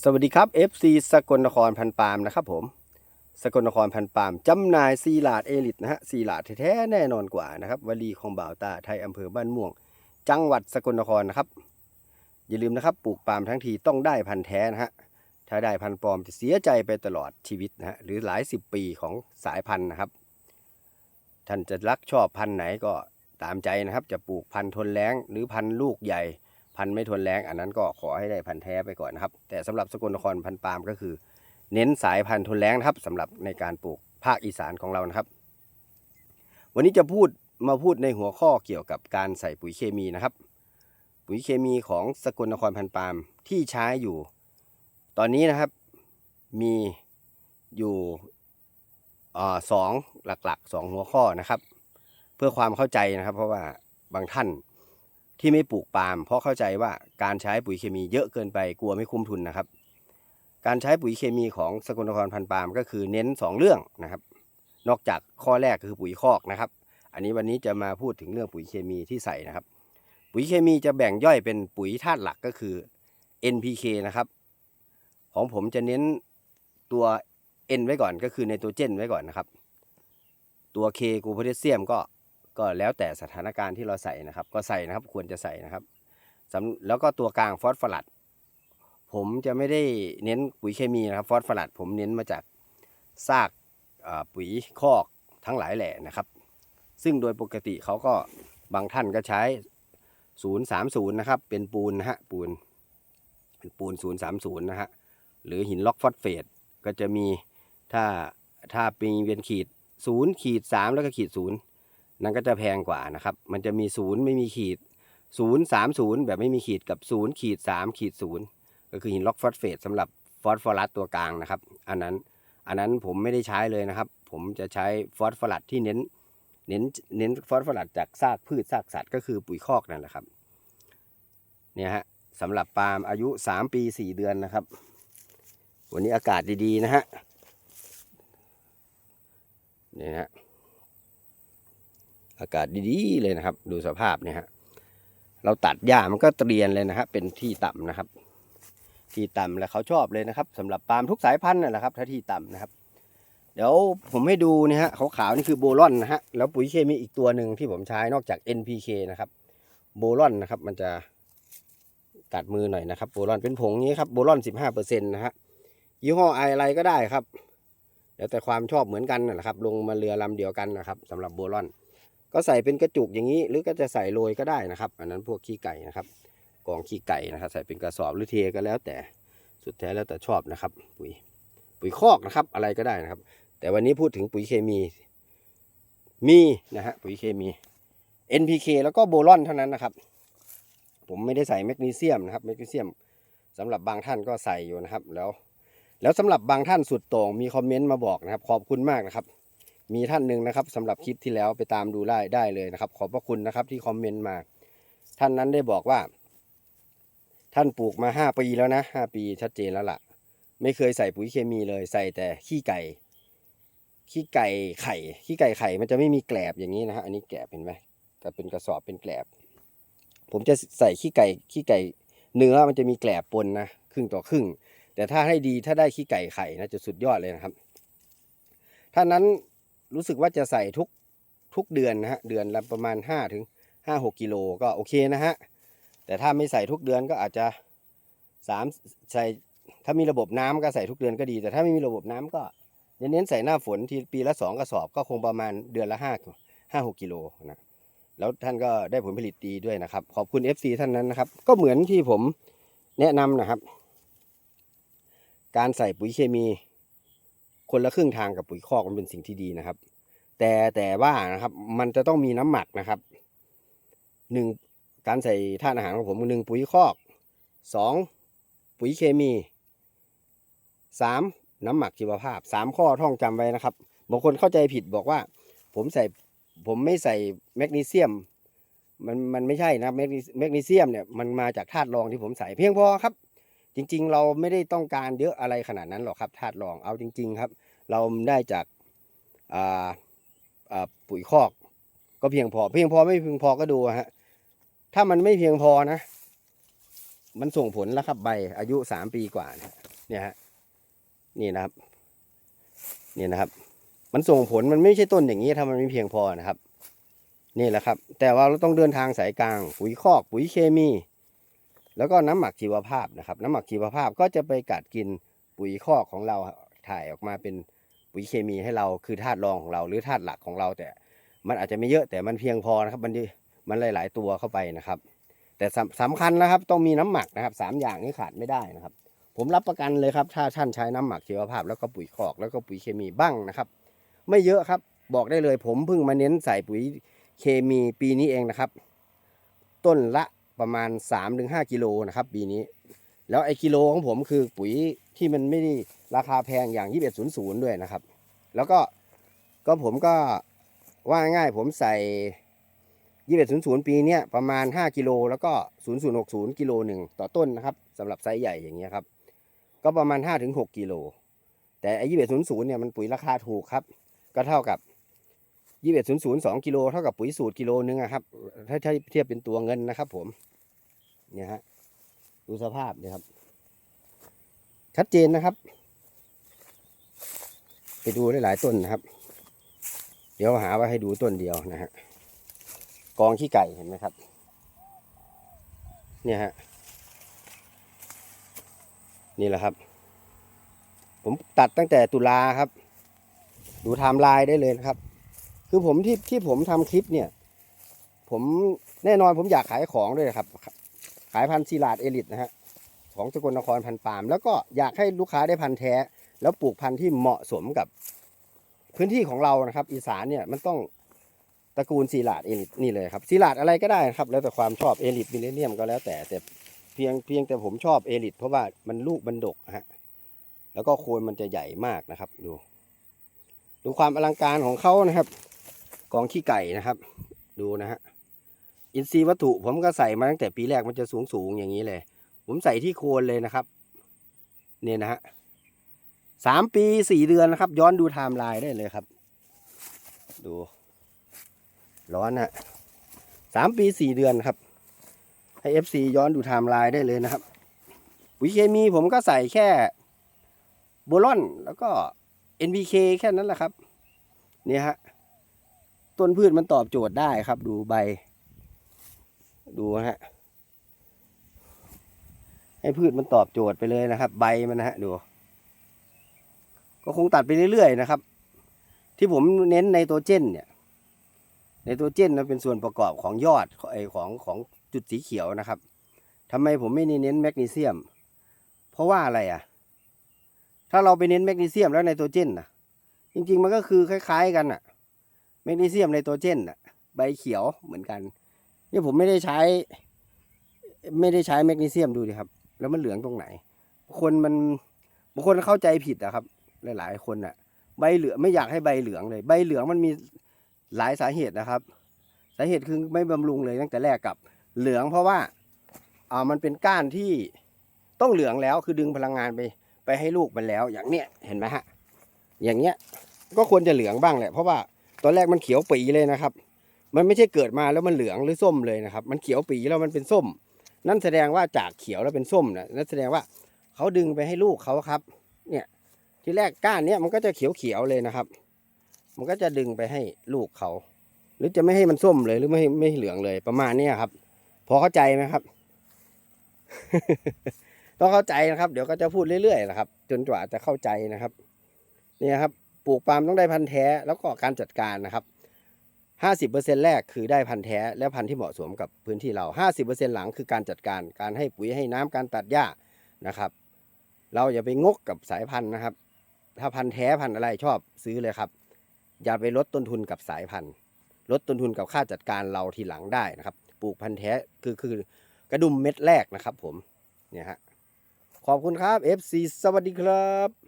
สวัสดีครับ FC สกลนครพันปาล์มนะครับผม สกลนครพันปาล์มจำหน่ายซีลาดเอลิตนะฮะซีลาดแท้ๆแน่นอนกว่านะครับวลีของบ่าวตาไทยอำเภอบ้านม่วง จังหวัดสกลนครนะครับ อย่าลืมนะครับปลูกปาล์มทั้งทีต้องได้พันธุ์แท้นะฮะถ้าได้พันธุ์ปลอมจะเสียใจไปตลอดชีวิตนะฮะหรือหลายสิบปีของสายพันธุ์นะครับ ท่านจะรักชอบพันธุ์ไหนก็ตามใจนะครับ จะปลูกพันธุ์ทนแรงหรือพันธุ์ลูกใหญ่ พันไม่ทนแรงอันนั้นก็ขอให้ได้พันธุ์แท้ไปก่อนนะครับ แต่สำหรับสกลนครพันปาล์มก็คือ เน้นสายพันธุ์ทนแรงครับสำหรับในการปลูกภาคอีสานของเรานะครับ วันนี้จะพูดมาพูดในหัวข้อเกี่ยวกับการใส่ปุ๋ยเคมีนะครับ ปุ๋ยเคมีของสกลนครพันปาล์มที่ใช้อยู่ ตอนนี้นะครับมีอยู่สองหลักๆสองหัวข้อนะครับ เพื่อความเข้าใจนะครับ เพราะว่าบางท่าน ที่ไม่ปลูกปาล์มเพราะเข้าใจว่าการใช้ปุ๋ยเคมีเยอะเกินไปกลัวไม่คุ้มทุนนะครับ การใช้ปุ๋ยเคมีของสกลนครพันปาล์มก็คือเน้น 2 เรื่องนะครับ นอกจากข้อแรกคือปุ๋ยคอกนะครับ อันนี้วันนี้จะมาพูดถึงเรื่องปุ๋ยเคมีที่ใส่นะครับ ปุ๋ยเคมีจะแบ่งย่อยเป็นปุ๋ยธาตุหลักก็คือ NPK นะครับ ของผมจะเน้นตัว N ไว้ก่อนก็คือในตัวเจนไว้ก่อนนะครับ ตัว K กูโพแทสเซียมก็ ก็แล้วแต่สถานการณ์ที่เราใส่นะครับ ก็ใส่นะครับควรจะใส่นะครับแล้วก็ตัวกลางฟอสฟอรัสผมจะไม่ได้เน้นปุ๋ยเคมีนะครับฟอสฟอรัสผมเน้นมาจากซากปุ๋ยคอกทั้งหลายแหล่นะครับ ซึ่งโดยปกติเขาก็บางท่านก็ใช้ 030 นะครับ เป็นปูนนะฮะปูนเป็นปูน 030 นะฮะหรือหินล็อกฟอสเฟตก็จะมีถ้าถ้าป็นเวียนขีด 0 ขีด 3 แล้วก็ขีด 0 นั่นก็จะแพงกว่านะครับ มันจะมีศูนย์ไม่มีขีดศูนย์สามศูนย์แบบไม่มีขีดกับศูนย์ขีดสามขีดศูนย์ก็คือหินล็อกฟอสเฟตสำหรับฟอสฟอรัสตัวกลางนะครับ อันนั้นอันนั้นผมไม่ได้ใช้เลยนะครับ ผมจะใช้ฟอสฟอรัสที่เน้นเน้นเน้นฟอสฟอรัสจากซากพืชซากสัตว์ก็คือปุ๋ยคอกนั่นแหละครับเนี่ยฮะสำหรับปาล์มอายุ 3 ปี 4 เดือนนะครับ วันนี้อากาศดี ๆ นะฮะนี่นะฮะ อากาศดีๆเลยนะครับ ดูสภาพเนี่ยฮะเราตัดหญ้ามันก็เตรียนเลยนะฮะเป็นที่ต่ำนะครับ ที่ต่ำแล้วเขาชอบเลยนะครับสำหรับปาล์มทุกสายพันธุ์นั่นแหละครับถ้าที่ต่ำนะครับ เดี๋ยวผมให้ดูนี่ฮะขาวๆนี่คือโบลอนนะฮะแล้วปุ๋ยเคมีอีกตัวหนึ่งที่ผมใช้นอกจาก NPK นะครับ โบลอนนะครับ มันจะกัดมือหน่อยนะครับโบลอนเป็นผงนี้ครับโบลอน15%นะฮะยี่ห้ออะไรก็ได้ครับ แล้วแต่ความชอบเหมือนกันน่ะครับ ลงมาเรือลำเดียวกันนะครับสำหรับโบลอน ก็ใส่เป็นกระจุกอย่างนี้ หรือก็จะใส่โรยก็ได้นะครับ อันนั้นพวกขี้ไก่นะครับกองขี้ไก่นะครับ ใส่เป็นกระสอบหรือเทก็แล้วแต่สุดแท้แล้วแต่ชอบนะครับ ปุ๋ยปุ๋ยคอกนะครับ อะไรก็ได้นะครับ แต่วันนี้พูดถึงปุ๋ยเคมีมีนะฮะปุ๋ยเคมี NPK แล้วก็โบรอนเท่านั้นนะครับ ผมไม่ได้ใส่แมกนีเซียมนะครับแมกนีเซียมสำหรับบางท่านก็ใส่อยู่นะครับแล้ว แล้วสำหรับบางท่านสุดโต่งมีคอมเมนต์มาบอกนะครับ ขอบคุณมากนะครับ มีท่านหนึ่งนะครับสำหรับคลิปที่แล้วไปตามดูได้ได้เลยนะครับ ขอบพระคุณนะครับที่คอมเมนต์มา ท่านนั้นได้บอกว่า ท่านปลูกมาห้าปีแล้วนะห้าปีชัดเจนแล้วล่ะ ไม่เคยใส่ปุ๋ยเคมีเลย ใส่แต่ขี้ไก่ขี้ไก่ไข่ขี้ไก่ไข่มันจะไม่มีแกลบอย่างนี้นะฮะอันนี้แกลบเห็นไหมแต่เป็นกระสอบเป็นแกลบ ผมจะใส่ขี้ไก่ขี้ไก่เนื้อมันจะมีแกลบปนนะครึ่งต่อครึ่ง แต่ถ้าให้ดีถ้าได้ขี้ไก่ไข่นะจะสุดยอดเลยนะครับท่านั้น รู้สึกว่าจะใส่ทุกทุกเดือนนะฮะเดือนละประมาณ5ถึง5 6กิโลก็โอเคนะฮะแต่ถ้าไม่ใส่ทุกเดือนก็อาจจะ3ใส่ถ้ามีระบบน้ำก็ใส่ทุกเดือนก็ดี แต่ถ้าไม่มีระบบน้ำก็เน้นใส่หน้าฝนทีปีละ2กระสอบก็คงประมาณเดือนละ5 5 6กิโลนะแล้วท่านก็ได้ผลผลิตดีด้วยนะครับ ขอบคุณ FC ท่านนั้นนะครับ ก็เหมือนที่ผมแนะนำนะครับ การใส่ปุ๋ยเคมี คนละครึ่งทางกับปุ๋ยคอกมันเป็นสิ่งที่ดีนะครับ แต่แต่ว่านะครับ มันจะต้องมีน้ำหมักนะครับหนึ่งการใส่ธาตุอาหารของผมหนึ่งปุ๋ยคอกสองปุ๋ยเคมีสามน้ำหมักชีวภาพสามข้อท่องจำไว้นะครับบางคนเข้าใจผิดบอกว่า ผมใส่ผมไม่ใส่แมกนีเซียมมันมันไม่ใช่นะแมกนีแมกนีเซียมเนี่ยมันมาจากธาตุรองที่ผมใส่เพียงพอครับ จริง ๆ เราไม่ได้ต้องการเยอะอะไรขนาดนั้นหรอกครับธาตุรองเอาจริง ๆ ครับ เราได้จากอ่าอ่า ปุ๋ยคอก ก็เพียงพอ เพียงพอไม่เพียงพอก็ดูฮะถ้ามันไม่เพียงพอนะ มันส่งผลแล้วครับใบอายุสามปีกว่าเนี่ยเนี่ยฮะนี่นะครับนี่นะครับ มันส่งผลมันไม่ใช่ต้นอย่างนี้ถ้ามันไม่เพียงพอนะครับ นี่แหละครับ แต่ว่าเราต้องเดินทางสายกลาง ปุ๋ยคอก ปุ๋ยเคมี แล้วก็น้ำหมักชีวภาพนะครับ น้ำหมักชีวภาพก็จะไปกัดกินปุ๋ยคอกของเราถ่ายออกมาเป็น ปุ๋ยเคมีให้เราคือธาตุรองของเรา หรือธาตุหลักของเราแต่ มันอาจจะไม่เยอะแต่มันเพียงพอนะครับ มันมันหลาย ๆ ตัวเข้าไปนะครับ แต่สำสำคัญนะครับต้องมีน้ำหมักนะครับสามอย่างนี้ขาดไม่ได้นะครับ ผมรับประกันเลยครับ ถ้าท่านใช้น้ำหมักชีวภาพ แล้วก็ปุ๋ยคอกแล้วก็ปุ๋ยเคมีบ้างนะครับ ไม่เยอะครับบอกได้เลยผมเพิ่งมาเน้นใส่ปุ๋ยเคมีปีนี้เองนะครับ ต้นละประมาณ 3-5กิโลนะครับปีนี้ แล้วไอ้กิโลของผมคือปุ๋ยที่มันไม่ได้ราคาแพงอย่าง 2100 ด้วยนะครับ แล้วก็ก็ผมก็ว่าง่ายผมใส่ 2100 ปีเนี้ยประมาณ 5 กิโลแล้วก็ 0060 กิโลหนึ่งต่อต้นนะครับสำหรับไซส์ใหญ่อย่างเงี้ยครับ ก็ประมาณ 5-6 กิโล แต่ไอ้2100 เนี่ยมันปุ๋ยราคาถูกครับ ก็เท่ากับ 2100 2 กิโลเท่ากับปุ๋ยสูตรกิโลนึงอะครับ ถ้าเทียบเป็นตัวเงินนะครับผมเนี่ยฮะ ดูสภาพเนี่ยครับ ชัดเจนนะครับ ไปดูได้หลายต้นนะครับ เดี๋ยวหาว่าให้ดูต้นเดียวนะฮะกองขี้ไก่เห็นไหมครับ เนี่ยฮะนี่แหละครับ ผมตัดตั้งแต่ตุลาครับ ดูไทม์ไลน์ได้เลยนะครับ คือผมที่ที่ผมทำคลิปเนี่ย ผมแน่นอนผมอยากขายของด้วยครับ ขายพันธุ์ซีลาดเอลิทนะฮะของสกลนครพันธุ์ปาล์มแล้วก็อยากให้ลูกค้าได้พันธุ์แท้ แล้วปลูกพันธุ์ที่เหมาะสมกับพื้นที่ของเรานะครับ อีสานเนี่ยมันต้องตระกูลซีลาดเอลิทนี่เลยครับซีลาดอะไรก็ได้ครับ แล้วแต่ความชอบเอลิทมิเลเนียมก็แล้วแต่แต่เพียงเพียงแต่ผมชอบเอลิทเพราะว่ามันลูกมันดกฮะแล้วก็โคนมันจะใหญ่มากนะครับ ดู ดูความอลังการของเขานะครับกองขี้ไก่นะครับ ดูนะฮะ อินทรีย์วัตถุผมก็ใส่มาตั้งแต่ปีแรกมันจะสูงสูงอย่างนี้เลย ผมใส่ที่โคนเลยนะครับ เนี่ยนะฮะสามปีสี่เดือนนะครับ ย้อนดูไทม์ไลน์ได้เลยครับ ดู ร้อนฮะสามปีสี่เดือนครับ ให้เอฟซีย้อนดูไทม์ไลน์ได้เลยนะครับปุ๋ยเคมีผมก็ใส่แค่โบลอนแล้วก็ NPK แค่นั้นแหละครับ เนี่ยฮะ ต้นพืชมันตอบโจทย์ได้ครับ ดูใบ ดูนะฮะ ให้พืชมันตอบโจทย์ไปเลยนะครับ ใบมันนะฮะดู ก็คงตัดไปเรื่อยๆนะครับ ที่ผมเน้นในตัวเจนเนี่ย ในตัวเจนมันเป็นส่วนประกอบของยอดไอของของจุดสีเขียวนะครับทำไมผมไม่เน้นแมกนีเซียม เพราะว่าอะไรอะ ถ้าเราไปเน้นแมกนีเซียมแล้วไนโตรเจนนะจริงๆมันก็คือคล้าย ๆ กันอะแมกนีเซียมไนโตรเจนอะใบเขียวเหมือนกัน นี่ผมไม่ได้ใช้ ไม่ได้ใช้แมกนีเซียมดูดิครับ แล้วมันเหลืองตรงไหน คนมันบางคนเข้าใจผิดอะครับ หลาย ๆ คนอะใบเหลืองไม่อยากให้ใบเหลืองเลย ใบเหลืองมันมีหลายสาเหตุนะครับ สาเหตุคือไม่บำรุงเลยตั้งแต่แรกกับเหลืองเพราะว่าอ่ามันเป็นก้านที่ต้องเหลืองแล้วคือดึงพลังงานไปไปให้ลูกมันแล้ว อย่างเนี้ยเห็นไหมฮะ อย่างเงี้ยก็ควรจะเหลืองบ้างแหละเพราะว่าตอนแรกมันเขียวปีเลยนะครับ มันไม่ใช่เกิดมาแล้วมันเหลืองหรือส้มเลยนะครับ มันเขียวปีแล้วมันเป็นส้ม นั่นแสดงว่าจากเขียวแล้วเป็นส้มนะนั่นแสดงว่าเขาดึงไปให้ลูกเขาครับ เนี่ยที่แรกก้านเนี้ยมันก็จะเขียวเขียวๆเลยนะครับ มันก็จะดึงไปให้ลูกเขา หรือจะไม่ให้มันส้มเลยหรือไม่ไม่ให้เหลืองเลยประมาณเนี้ครับ พอเข้าใจไหมครับ ต้องเข้าใจนะครับ เดี๋ยวก็จะพูดเรื่อยๆนะครับ จนกว่าจะเข้าใจนะครับ เนี่ยครับ ปลูกปาล์มต้องได้พันธุ์แท้แล้วก็การจัดการนะครับ ห้าสิบเปอร์เซ็นแรกคือได้พันธุ์แท้และพันธุ์ที่เหมาะสมกับพื้นที่เราห้าสิบเปอร์เซ็นหลังคือการจัดการการให้ปุ๋ยให้น้ำการตัดหญ้านะครับ เราอย่าไปงกกับสายพันธุ์นะครับ ถ้าพันธุ์แท้พันธุ์อะไรชอบซื้อเลยครับ อย่าไปลดต้นทุนกับสายพันธุ์ ลดต้นทุนกับค่าจัดการเราทีหลังได้นะครับ ปลูกพันธุ์แท้คือคือกระดุมเม็ดแรกนะครับ ผมเนี่ยฮะขอบคุณครับ FC สวัสดีครับ